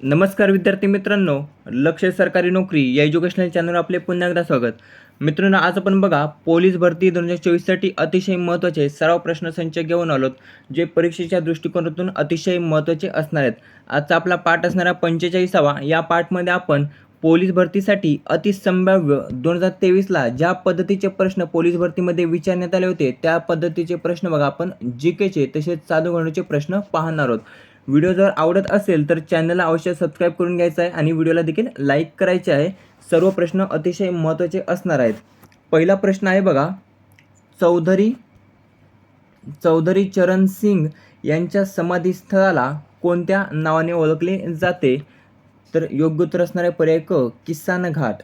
नमस्कार विद्यार्थी मित्रांनो लक्ष सरकारी नोकरी या एज्युकेशनल चॅनलवर आपले पुन्हा एकदा स्वागत. मित्रांनो आज आपण बघा पोलीस भरती दोन हजार चोवीससाठी अतिशय महत्त्वाचे सराव प्रश्नसंच घेऊन आलोत जे परीक्षेच्या दृष्टिकोनातून अतिशय महत्त्वाचे असणार आहेत. आजचा आपला पाठ असणारा पंचेचाळीसावा. या पाठमध्ये आपण पोलीस भरतीसाठी अतिसंभाव्य दोन हजार तेवीसला ज्या पद्धतीचे प्रश्न पोलीस भरतीमध्ये विचारण्यात आले होते त्या पद्धतीचे प्रश्न बघा आपण जी केचे तसेच चालू घडण्याचे प्रश्न पाहणार आहोत. व्हिडिओ जर आवडत असेल तर चॅनलला अवश्य सबस्क्राईब करून घ्यायचं आहे आणि व्हिडिओला देखील लाईक करायचे आहे. सर्व प्रश्न अतिशय महत्त्वाचे असणार आहेत. पहिला प्रश्न आहे बघा चौधरी चौधरी चरण सिंग यांच्या समाधीस्थळाला कोणत्या नावाने ओळखले जाते? तर योग्य उत्तर असणारे पर्याय क किसान घाट.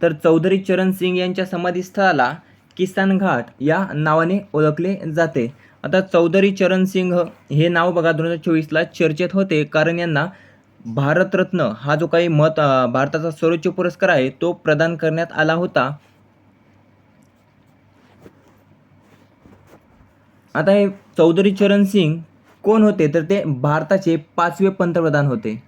तर चौधरी चरण सिंग यांच्या समाधीस्थळाला किसान घाट या नावाने ओळखले जाते. आता चौधरी चरण सिंग हे नाव बघा दोन हजार चोवीसला चर्चेत होते. कारण यांना भारतरत्न हा जो काही मत भारताचा सर्वोच्च पुरस्कार आहे तो प्रदान करण्यात आला होता. आता हे चौधरी चरण सिंग कोण होते? तर ते भारताचे पाचवे पंतप्रधान होते.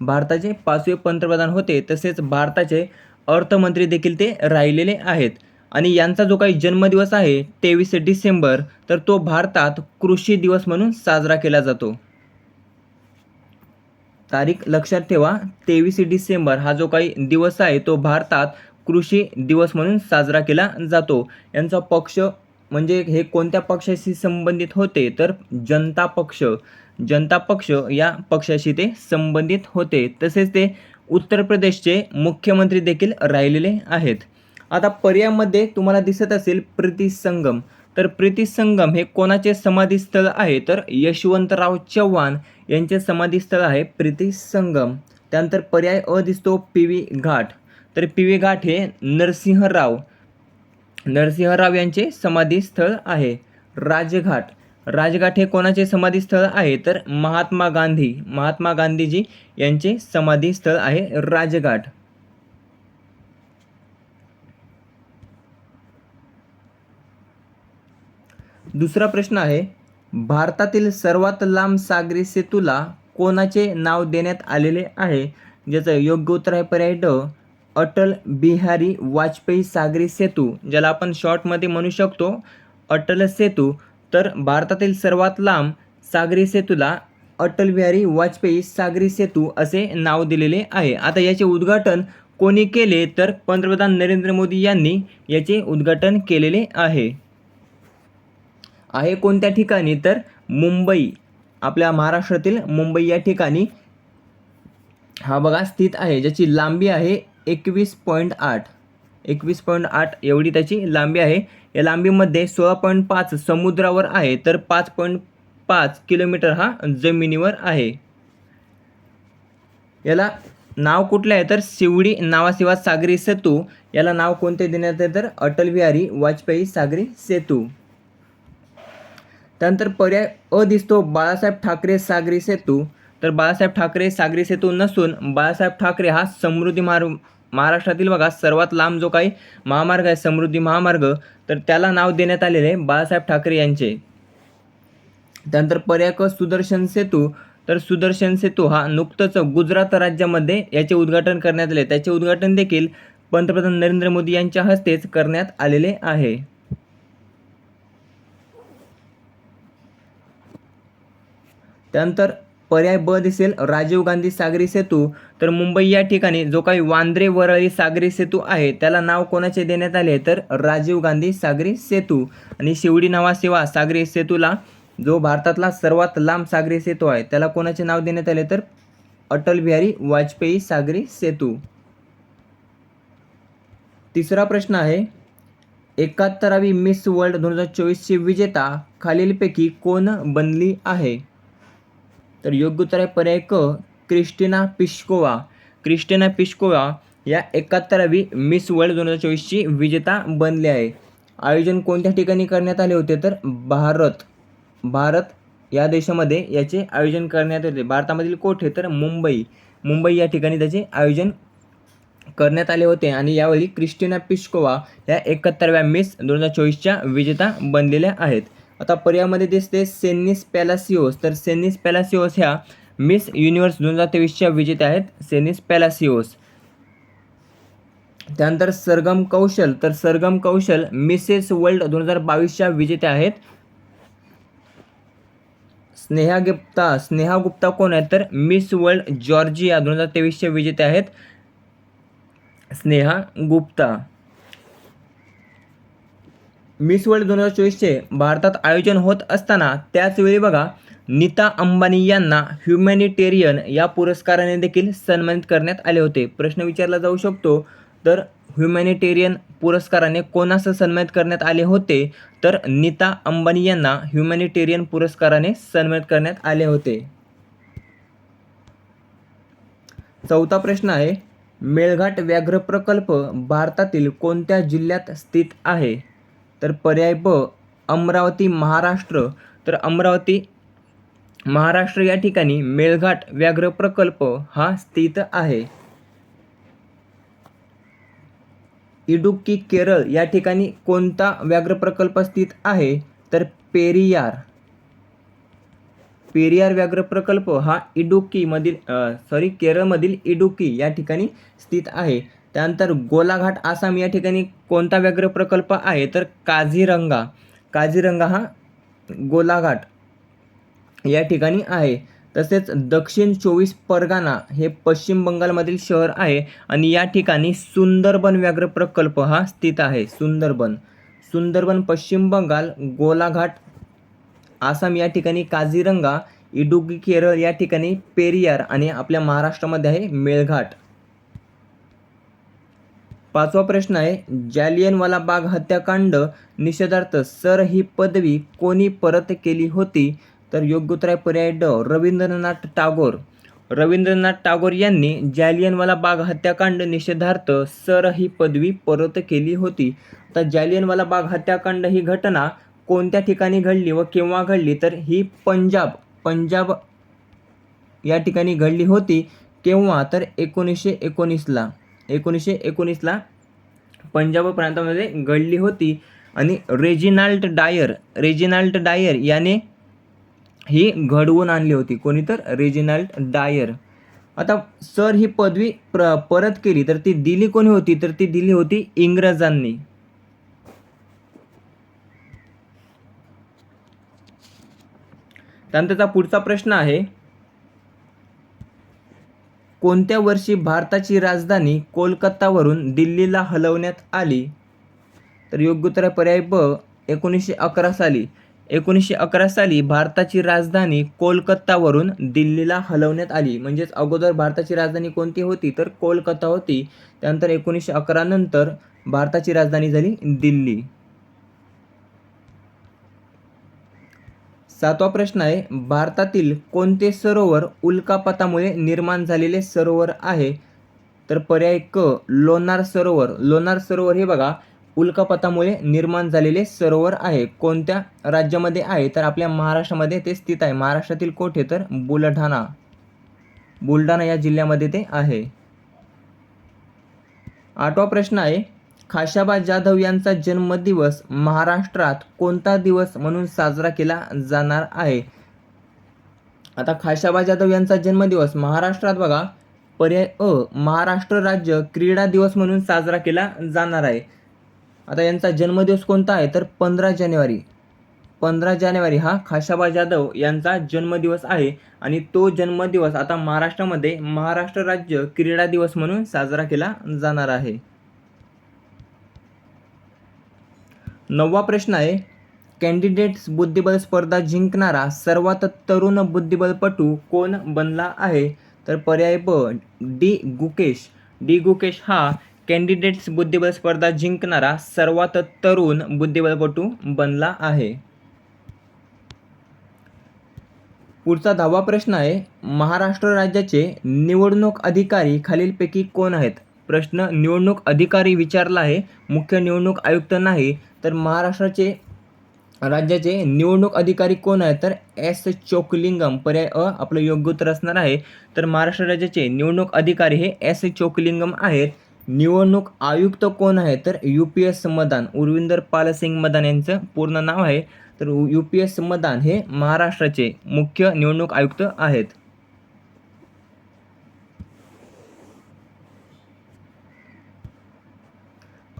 भारताचे पाचवे पंतप्रधान होते तसेच भारताचे अर्थमंत्री देखील ते राहिलेले आहेत. आणि यांचा जो काही जन्मदिवस आहे तेवीस डिसेंबर तर तो भारतात कृषी दिवस म्हणून साजरा केला जातो. तारीख लक्षात ठेवा तेवीस डिसेंबर हा जो काही दिवस आहे तो भारतात कृषी दिवस म्हणून साजरा केला जातो. यांचा पक्ष म्हणजे हे कोणत्या पक्षाशी संबंधित होते तर जनता पक्ष. जनता पक्ष या पक्षाशी ते संबंधित होते. तसेच ते उत्तर प्रदेशचे मुख्यमंत्री देखील राहिलेले आहेत. आता पर्यायमध्ये तुम्हाला दिसत असेल प्रीती संगम तर प्रीती संगम हे कोणाचे समाधीस्थळ आहे? तर यशवंतराव चव्हाण यांचे समाधीस्थळ आहे प्रीती संगम त्यानंतर पर्याय अ दिसतो पी व्ही घाट. तर पी व्ही घाट हे नरसिंहराव. नरसिंहराव यांचे समाधीस्थळ आहे राजघाट. राजघाट हे कोणाचे समाधीस्थळ आहे? तर महात्मा गांधी. महात्मा गांधीजी यांचे समाधीस्थळ आहे राजघाट. दुसरा प्रश्न आहे भारतातील सर्वात लांब सागरी सेतूला कोणाचे नाव देण्यात आलेले आहे? ज्याचं योग्य उत्तर आहे पर्याय ड अटल बिहारी वाजपेयी सागरी सेतू ज्याला आपण शॉर्टमध्ये म्हणू शकतो अटल सेतू. तर भारतातील सर्वात लांब सागरी सेतूला अटल बिहारी वाजपेयी सागरी सेतू असे नाव दिलेले आहे. आता याचे उद्घाटन कोणी केले? तर पंतप्रधान नरेंद्र मोदी यांनी याचे उद्घाटन केलेले आहे. आहे कोणत्या ठिकाणी? तर मुंबई आपल्या महाराष्ट्रातील मुंबई या ठिकाणी. हा बघा स्थित आहे ज्याची लांबी आहे एकवीस पॉईंट आठ. एकवीस पॉईंट आठ एवढी त्याची लांबी आहे. या लांबीमध्ये सोळा पॉईंट पाच समुद्रावर आहे तर पाच पॉईंट पाच किलोमीटर हा जमिनीवर आहे. याला नाव कुठलं आहे? तर शिवडी नावाशिवाय सागरी सेतू. याला नाव कोणते देण्यात आहे तर अटल बिहारी वाजपेयी सागरी सेतू. त्यानंतर पर्याय अ दिसतो. बाळासाहेब ठाकरे सागरी सेतू. तर बाळासाहेब ठाकरे सागरी सेतू नसून बाळासाहेब ठाकरे हा समृद्धी मार्ग महाराष्ट्रातील बघा सर्वात लांब जो काही महामार्ग आहे समृद्धी महामार्ग तर त्याला नाव देण्यात आलेले आहे बाळासाहेब ठाकरे यांचे. त्यानंतर पर्याय क सुदर्शन सेतू. तर सुदर्शन सेतू हा नुकतंच गुजरात राज्यामध्ये याचे उद्घाटन करण्यात आले. त्याचे उद्घाटन देखील पंतप्रधान नरेंद्र मोदी यांच्या हस्तेच करण्यात आलेले आहे. त्यानंतर पर्याय ब दिसेल राजीव गांधी सागरी सेतू. तर मुंबई या ठिकाणी जो काही वांद्रे वरळी सागरी सेतू आहे त्याला नाव कोणाचे देण्यात आले? तर राजीव गांधी सागरी सेतू. आणि शिवडी नावाशिवा सागरी सेतूला जो भारतातला सर्वात लांब सागरी सेतू आहे त्याला कोणाचे नाव देण्यात आले? तर अटल बिहारी वाजपेयी सागरी सेतू. तिसरा प्रश्न आहे एकाहत्तरावी मिस वर्ल्ड दोन हजार चोवीसची विजेता खालीलपैकी कोण बनली आहे? तर योग्य उत्तर आहे पर्याय क क्रिस्टिना पिश्कोवा. क्रिस्टिना पिश्कोवा या एकाहत्तरावी मिस वर्ल्ड दोन हजार चोवीसची विजेता बनली आहे. आयोजन कोणत्या ठिकाणी करण्यात आले होते तर भारत. भारत या देशामध्ये याचे आयोजन करण्यात होते. भारतामधील कोठे तर मुंबई. मुंबई या ठिकाणी त्याचे आयोजन करण्यात आले होते आणि यावेळी क्रिस्टिना पिश्कोवा या एकाहत्तरव्या मिस दोन हजार चोवीसच्या विजेता बनलेल्या आहेत. आता पर्यायामध्ये दिसते सेनिस पॅलासिओस. तर सेनिस पॅलासिओस ह्या मिस युनिव्हर्स दोन हजार तेवीसच्या विजेत्या आहेत सेनिस पॅलासिओस. त्यानंतर सरगम कौशल. तर सरगम कौशल मिसेस वर्ल्ड दोन हजार बावीसच्या विजेत्या आहेत. स्नेहा गुप्ता. स्नेहा गुप्ता कोण आहेत? तर मिस वर्ल्ड जॉर्जिया दोन हजार तेवीसच्या विजेत्या आहेत. स्नेहा गुप्ता. मिस वर्ल्ड दोन हजार चोवीसचे भारतात आयोजन होत असताना त्याचवेळी बघा नीता अंबानी यांना ह्युमॅनिटेरियन या पुरस्काराने देखील सन्मानित करण्यात आले होते. प्रश्न विचारला जाऊ शकतो तर ह्युमॅनिटेरियन पुरस्काराने कोणास सन्मानित करण्यात आले होते? तर नीता अंबानी यांना ह्युमॅनिटेरियन पुरस्काराने सन्मानित करण्यात आले होते. चौथा प्रश्न आहे मेळघाट व्याघ्र प्रकल्प भारतातील कोणत्या जिल्ह्यात स्थित आहे? तर पर्याय ब अमरावती महाराष्ट्र. तर अमरावती महाराष्ट्र या ठिकाणी मेळघाट व्याघ्र प्रकल्प हा स्थित आहे. इडुक्की केरळ या ठिकाणी कोणता व्याघ्र प्रकल्प स्थित आहे? तर पेरियार. पेरियार व्याघ्र प्रकल्प हा इडुक्कीमधील सॉरी केरळमधील इडुक्की या ठिकाणी स्थित आहे. त्यानंतर गोलाघाट आसाम या ठिकाणी कोणता व्याघ्र प्रकल्प आहे? तर काझीरंगा. काझीरंगा हा गोलाघाट या ठिकाणी आहे. तसेच दक्षिण चोवीस परगाना हे पश्चिम बंगालमधील शहर आहे आणि या ठिकाणी सुंदरबन व्याघ्र प्रकल्प हा स्थित आहे. सुंदरबन. सुंदरबन पश्चिम बंगाल गोलाघाट आसाम या ठिकाणी काझीरंगा इडुगी केरळ या ठिकाणी पेरियार आणि आपल्या महाराष्ट्रामध्ये आहे मेळघाट. पाचवा प्रश्न आहे जालियनवाला बाग हत्याकांड निषेधार्थ सर ही पदवी कोणी परत केली होती? तर योग्य उत्तर आहे पर्याय ड रवींद्रनाथ टागोर. रवींद्रनाथ टागोर यांनी जालियनवाला बाग हत्याकांड निषेधार्थ सर ही पदवी परत केली होती. तर जालियनवाला बाग हत्याकांड ही घटना कोणत्या ठिकाणी घडली व केव्हा घडली? तर ही पंजाब पंजाब या ठिकाणी घडली होती केव्हा? तर एकोणीसशे एकोणीसला. एकोणीसशे एकोणीसला पंजाब प्रांतामध्ये घडली होती. आणि रेजिनाल्ड डायर रेजिनाल्ड डायर याने ही घडवून आणली होती. कोणी तर? Reginald Dyer. आता सर ही पदवी प्र परत केली तर ती दिली कोणी होती? तर ती दिली होती इंग्रजांनी. त्यानंतरचा पुढचा प्रश्न आहे कोणत्या वर्षी भारताची राजधानी कोलकातावरून दिल्लीला हलवण्यात आली? तर योग्य उत्तर पर्याय ब एकोणीसशे अकरा साली. एकोणीसशे अकरा साली भारताची राजधानी कोलकातावरून दिल्लीला हलवण्यात आली. म्हणजेच अगोदर भारताची राजधानी कोणती होती? तर कोलकाता होती. त्यानंतर एकोणीसशे अकरा नंतर भारताची राजधानी झाली दिल्ली. सातवा प्रश्न आहे भारतातील कोणते सरोवर उल्कापातामुळे निर्माण झालेले सरोवर आहे? तर पर्याय क लोणार सरोवर. लोणार सरोवर हे बघा उल्कापातामुळे निर्माण झालेले सरोवर आहे. कोणत्या राज्यामध्ये आहे? तर आपल्या महाराष्ट्रामध्ये ते स्थित आहे. महाराष्ट्रातील कोठे? तर बुलढाणा. बुलढाणा या जिल्ह्यामध्ये ते आहे. आठवा प्रश्न आहे खाशाबा जाधव यांचा जन्मदिवस महाराष्ट्रात कोणता दिवस म्हणून साजरा केला जाणार आहे? आता खाशाबा जाधव यांचा जन्मदिवस महाराष्ट्रात बघा. पर्याय अ महाराष्ट्र राज्य क्रीडा दिवस म्हणून साजरा केला जाणार आहे. आता यांचा जन्मदिवस कोणता आहे? तर पंधरा जानेवारी. पंधरा जानेवारी हा खाशाबा जाधव यांचा जन्मदिवस आहे आणि तो जन्मदिवस आता महाराष्ट्रामध्ये महाराष्ट्र राज्य क्रीडा दिवस म्हणून साजरा केला जाणार आहे. नववा प्रश्न आहे कॅन्डिडेट्स बुद्धिबळ स्पर्धा जिंकणारा सर्वात तरुण बुद्धिबळपटू कोण बनला आहे? तर पर्याय ब डी गुकेश. डी गुकेश हा कॅन्डिडेट्स बुद्धिबळ स्पर्धा जिंकणारा सर्वात तरुण बुद्धिबळपटू बनला आहे. पुढचा दहावा प्रश्न आहे महाराष्ट्र राज्याचे निवडणूक अधिकारी खालीलपैकी कोण आहेत? प्रश्न निवडणूक अधिकारी विचारला आहे. मुख्य निवडणूक आयुक्त नाही तर महाराष्ट्राचे राज्याचे निवडणूक अधिकारी कोण आहेत? तर एस चोकलिंगम. पर्याय अ आपलं योग्य उत्तर असणार आहे. तर महाराष्ट्र राज्याचे निवडणूक अधिकारी हे एस चोकलिंगम आहेत. निवडणूक आयुक्त कोण आहे तर U P S Madan. Urvinder Palsingh Madan यांचं पूर्ण नाव आहे. तर यू पी एस मदान हे महाराष्ट्राचे मुख्य निवडणूक आयुक्त आहेत.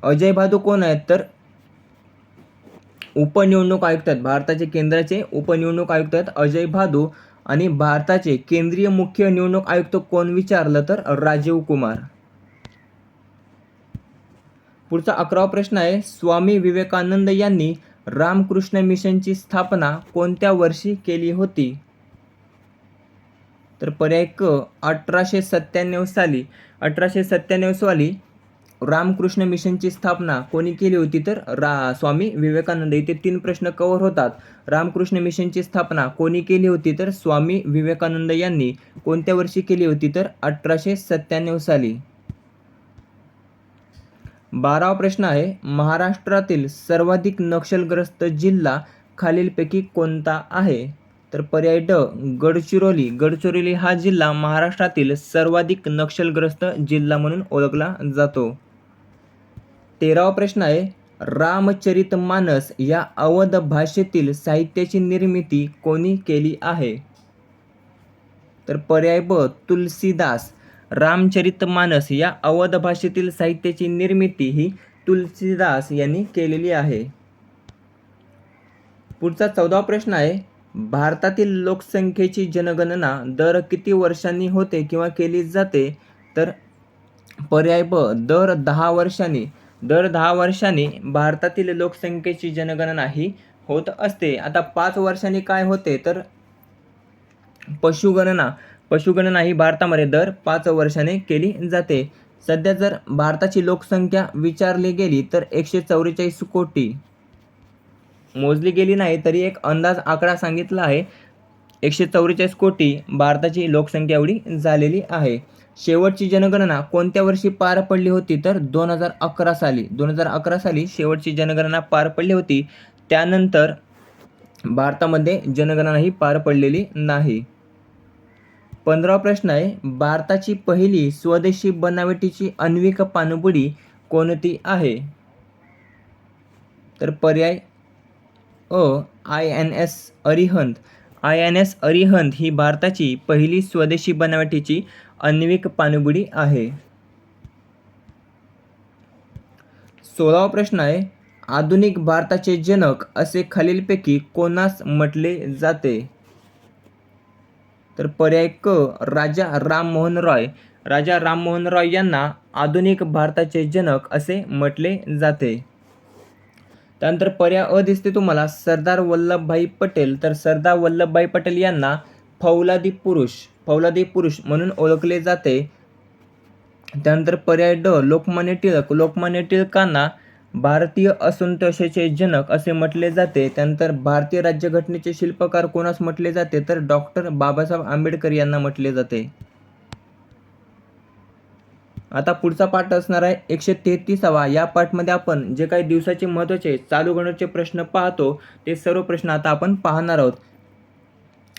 अजय भादू कोण आहेत? तर उपनिवडणूक आयुक्त आहेत. भारताचे केंद्राचे उपनिवडणूक आयुक्त आहेत अजय भादू आणि भारताचे केंद्रीय मुख्य निवडणूक आयुक्त कोण विचारलं तर राजीव कुमार. पुढचा अकरावा प्रश्न आहे स्वामी विवेकानंद यांनी रामकृष्ण मिशनची स्थापना कोणत्या वर्षी केली होती? तर पर्याय क अठराशे सत्त्याण्णव साली. अठराशे सत्त्याण्णव साली रामकृष्ण मिशनची स्थापना कोणी केली होती तर रा स्वामी विवेकानंद. इथे तीन प्रश्न कव्हर होतात. रामकृष्ण मिशनची स्थापना कोणी केली होती तर स्वामी विवेकानंद यांनी. कोणत्या वर्षी केली होती तर अठराशे सत्त्याण्णव साली? बारावा प्रश्न आहे महाराष्ट्रातील सर्वाधिक नक्षलग्रस्त जिल्हा खालीलपैकी कोणता आहे? तर पर्याय ड गडचिरोली. गडचिरोली हा जिल्हा महाराष्ट्रातील सर्वाधिक नक्षलग्रस्त जिल्हा म्हणून ओळखला जातो. तेरावा प्रश्न आहे रामचरित मानस या अवध भाषेतील साहित्याची निर्मिती कोणी केली आहे? तर पर्याय ब तुलसीदास. रामचरित मानस या अवध भाषेतील साहित्याची निर्मिती ही तुलसीदास यांनी केलेली आहे. पुढचा चौदावा प्रश्न आहे भारतातील लोकसंख्येची जनगणना दर किती वर्षांनी होते किंवा केली जाते? तर पर्याय ब दर दहा वर्षांनी. दर दहा वर्षांनी भारतातील लोकसंख्येची जनगणना ही होत असते. आता पाच वर्षांनी काय होते तर पशुगणना पशुगणना ही भारतामध्ये दर पाच वर्षाने केली जाते. सध्या जर भारताची लोकसंख्या विचारली गेली तर एकशे चौवेचाळीस कोटी. मोजली गेली नाही तरी एक अंदाज आकडा सांगितला आहे. एकशे चौवेचाळीस कोटी भारताची लोकसंख्या एवढी झालेली आहे. शेवटची जनगणना कोणत्या वर्षी पार पडली होती तर दोन हजार अकरा साली? दोन हजार अकरा साली शेवटची जनगणना पार पडली होती. त्यानंतर भारतामध्ये जनगणना ही पार पडलेली नाही. पंधरावा प्रश्न आहे भारताची पहिली स्वदेशी बनावटीची अन्विक पाणबुडी कोणती आहे? तर पर्याय अ I N S Arihant. I N S Arihant ही भारताची पहिली स्वदेशी बनावटीची अन्विक पाणबुडी आहे. सोळावा प्रश्न आहे आधुनिक भारताचे जनक असे खालीलपैकी कोणास म्हटले जाते? तर पर्याय क राजा राममोहन रॉय. राजा राममोहन रॉय यांना आधुनिक भारताचे जनक असे म्हटले जाते. त्यानंतर पर्याय अ दिसते तुम्हाला सरदार वल्लभभाई पटेल. तर सरदार वल्लभभाई पटेल यांना फौलादी पुरुष. फौलादी पुरुष म्हणून ओळखले जाते. त्यानंतर पर्याय ड लोकमान्य टिळक लोकमान्य टिळकांना भारतीय असंतोषाचे जनक असे म्हटले जाते. त्यानंतर भारतीय राज्यघटनेचे शिल्पकार कोणास म्हटले जाते? तर डॉक्टर बाबासाहेब आंबेडकर यांना म्हटले जाते. आता पुढचा पाठ असणार आहे एकशे तेहतीसावा. या पाठमध्ये आपण जे काही दिवसाचे महत्त्वाचे चालू गणितचे प्रश्न पाहतो ते सर्व प्रश्न आता आपण पाहणार आहोत.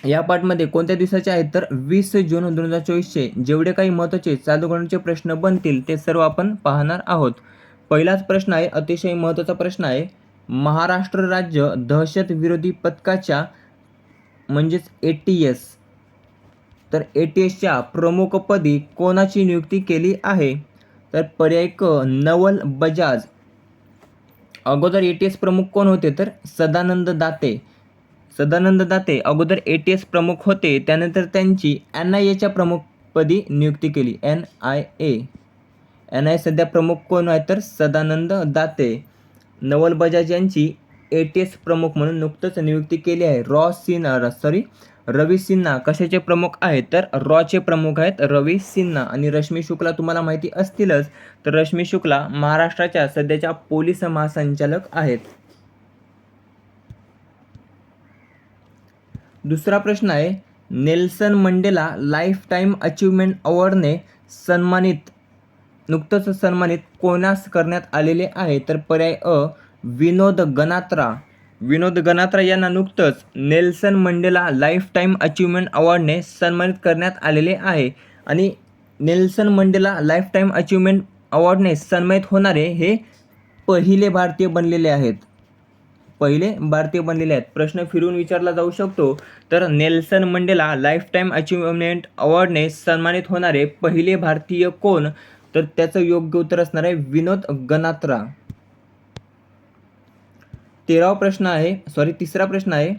या पाठमध्ये कोणत्या दिवसाचे आहेत तर वीस जून दोन हजार चोवीसचे. जेवढे काही महत्त्वाचे चालू प्रश्न बनतील ते सर्व आपण पाहणार आहोत. पहिलाच प्रश्न आहे अतिशय महत्त्वाचा प्रश्न आहे. महाराष्ट्र राज्य दहशत विरोधी पथकाच्या म्हणजेच ए टी एस तर ए टी एसच्या प्रमुखपदी कोणाची नियुक्ती केली आहे? तर पर्याय क नवल बजाज. अगोदर ए टी एस प्रमुख कोण होते? तर सदानंद दाते. सदानंद दाते अगोदर ए टी एस प्रमुख होते त्यानंतर त्यांची एन आय एच्या प्रमुखपदी नियुक्ती केली. N I A N I सध्या प्रमुख कोण आहे तर सदानंद दाते. नवल बजाज यांची ए टी एस प्रमुख म्हणून नुकतंच नियुक्ती केली आहे. रॉ सिन्हा सॉरी रवी सिन्हा कशाचे प्रमुख आहेत तर रॉचे प्रमुख आहेत रवी सिन्हा. आणि रश्मी शुक्ला तुम्हाला माहिती असतीलच तर रश्मी शुक्ला महाराष्ट्राच्या सध्याच्या पोलीस महासंचालक आहेत. दुसरा प्रश्न आहे Nelson Mandela life time achievement अवॉर्डने सन्मानित नुकतंच सन्मानित कोणास करण्यात आलेले आहे? तर पर्याय अ विनोद गणात्रा विनोद गणात्रा यांना नुकतंच Nelson Mandela life time achievement अवॉर्डने सन्मानित करण्यात आलेले आहे. आणि Nelson Mandela life time achievement अवॉर्डने सन्मानित होणारे हे पहिले भारतीय बनलेले आहेत. पहिले भारतीय बनलेले आहेत. प्रश्न फिरून विचारला जाऊ शकतो. तर नेल्सन मंडेला लाईफ टाईम अवॉर्डने सन्मानित होणारे पहिले भारतीय कोण? तर त्याचं योग्य उत्तर असणार आहे विनोद गनात्रा. तेरावा प्रश्न आहे सॉरी तिसरा प्रश्न आहे.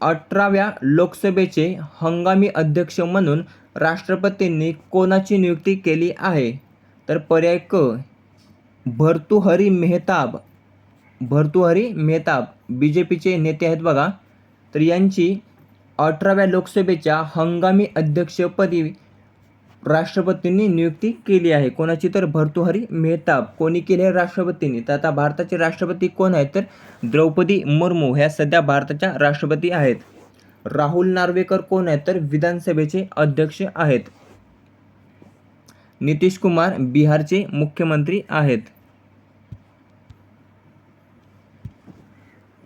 अठराव्या लोकसभेचे हंगामी अध्यक्ष म्हणून राष्ट्रपतींनी कोणाची नियुक्ती केली आहे? तर पर्याय क भर्तुहरी मेहताब. भर्तुहरी मेहताब बी जे पीचे नेते आहेत बघा. तर यांची अठराव्या लोकसभेच्या हंगामी अध्यक्षपदी राष्ट्रपतींनी नियुक्ती केली आहे. कोणाची तर भर्तुहरी मेहताब. कोणी केली आहे राष्ट्रपतींनी? तर आता भारताचे राष्ट्रपती कोण आहेत? तर द्रौपदी मुर्मू ह्या सध्या भारताच्या राष्ट्रपती आहेत. राहुल नार्वेकर कोण आहेत? तर विधानसभेचे अध्यक्ष आहेत. नितीश कुमार बिहारचे मुख्यमंत्री आहेत.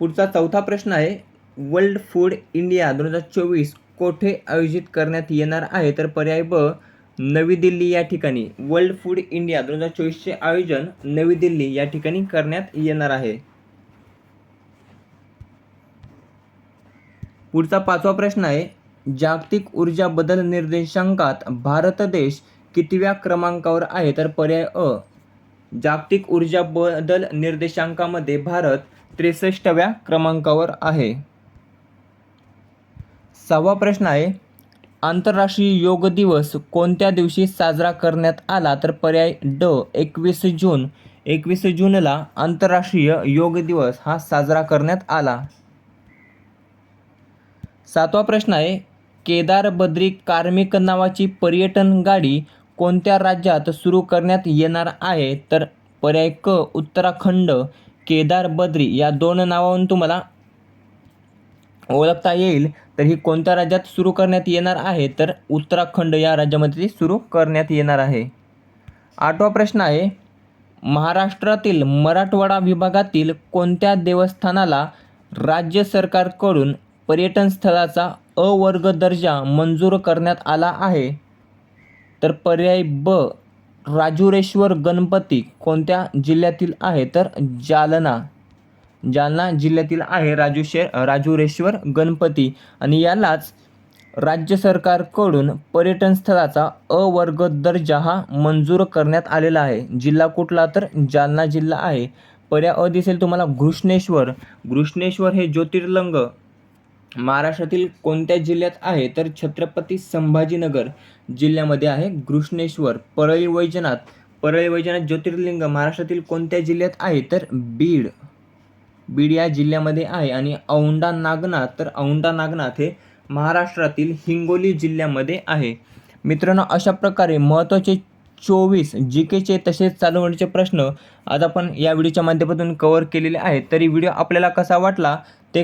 पुढचा चौथा प्रश्न आहे वर्ल्ड फूड इंडिया दोन हजार चोवीस कोठे आयोजित करण्यात येणार आहे? तर पर्याय ब नवी दिल्ली या ठिकाणी. वर्ल्ड फूड इंडिया दोन हजार चोवीसचे आयोजन नवी दिल्ली या ठिकाणी करण्यात येणार आहे. पुढचा पाचवा प्रश्न आहे जागतिक ऊर्जा बदल निर्देशांकात भारत देश कितव्या क्रमांकावर आहे? तर पर्याय अ जागतिक ऊर्जा बदल निर्देशांकामध्ये भारत त्रेसष्टव्या क्रमांकावर आहे. सहावा प्रश्न आहे आंतरराष्ट्रीय योग दिवस कोणत्या दिवशी साजरा करण्यात आला? तर पर्याय ड एकवीस जून. एकवीस जूनला आंतरराष्ट्रीय योग दिवस हा साजरा करण्यात आला. सातवा प्रश्न आहे केदार बद्री कार्मिक नावाची पर्यटन गाडी कोणत्या राज्यात सुरू करण्यात येणार आहे? तर पर्याय क उत्तराखंड. केदार बद्री या दोन नावावरून तुम्हाला ओळखता येईल. तर ही कोणत्या राज्यात सुरू करण्यात येणार आहे? तर उत्तराखंड या राज्यामध्ये ती सुरू करण्यात येणार आहे. आठवा प्रश्न आहे महाराष्ट्रातील मराठवाडा विभागातील कोणत्या देवस्थानाला राज्य सरकारकडून पर्यटन स्थळाचा अवर्ग दर्जा मंजूर करण्यात आला आहे? तर पर्याय ब राजुरेश्वर गणपती कोणत्या जिल्ह्यातील आहे? तर जालना. जालना जिल्ह्यातील आहे राजुशे राजुरेश्वर गणपती. आणि यालाच राज्य सरकारकडून पर्यटन स्थळाचा अवर्ग दर्जा हा मंजूर करण्यात आलेला आहे. जिल्हा कुठला तर जालना जिल्हा आहे. पर्याय अ दिसेल तुम्हाला घृष्णेश्वर. घृष्णेश्वर हे ज्योतिर्लिंग महाराष्ट्रातील कोणत्या जिल्ह्यात आहे? तर छत्रपती संभाजीनगर जिल्ह्यामध्ये आहे. घृष्णेश्वर परळी वैजनाथ परळी वैजनाथ ज्योतिर्लिंग महाराष्ट्रातील कोणत्या जिल्ह्यात आहे? तर बीड. बीड या जिल्ह्यामध्ये आहे. आणि औंढा नागनाथ तर औंढा नागनाथ हे महाराष्ट्रातील हिंगोली जिल्ह्यामध्ये आहे. मित्रांनो अशा प्रकारे महत्त्वाचे चोवीस जी केचे तसेच चालवण्याचे प्रश्न आज आपण या व्हिडिओच्या माध्यमातून कव्हर केलेले आहेत. तरी व्हिडिओ आपल्याला कसा वाटला? ते